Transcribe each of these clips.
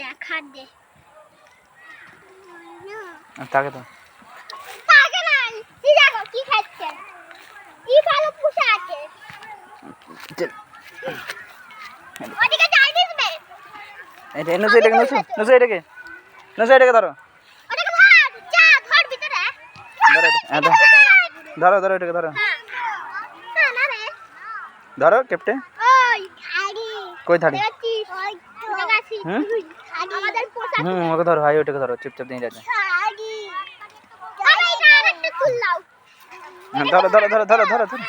দেখ হাত দে। তাকে তো তাকে না কি দেখো কি খাচ্ছে। কি ভালো পুষা আছে। চল। যাই দিবে এটা নসু এটাকে নসু নসু এটাকে। নসু এটাকে ধরো। ওদিকে ধর যা ধর ভিতরে। ধরো এটা, ধরো। ধরো এটাকে ধরো ধরো কেপটে কই থাড়ি হুম? ওকে ধরো হাই ওটাকে ধরো চুপচাপ দিয়ে যাচ্ছে হ্যাঁ ধরো ধরো ধরো ধরো ধরো ধরো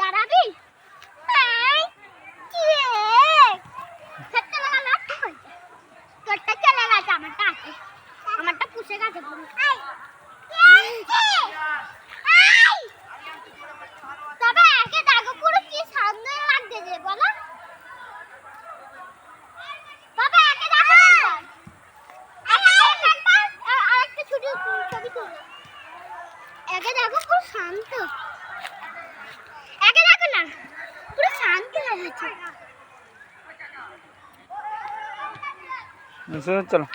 দাঁড়াবি কি রে সত্যি লাগা লাট হয়েছে তোরটা চলে গেছে আমারটা আছে আমারটা পুষে গেছে পুরো তবে একে দেখো পুরো কি সুন্দর লাগছে যে বলো তবে একে দেখো আরেকটা ছবি ছবি তুলো একে দেখো পুরো শান্ত একে দেখো না পুরো শান্ত হয়ে চলো।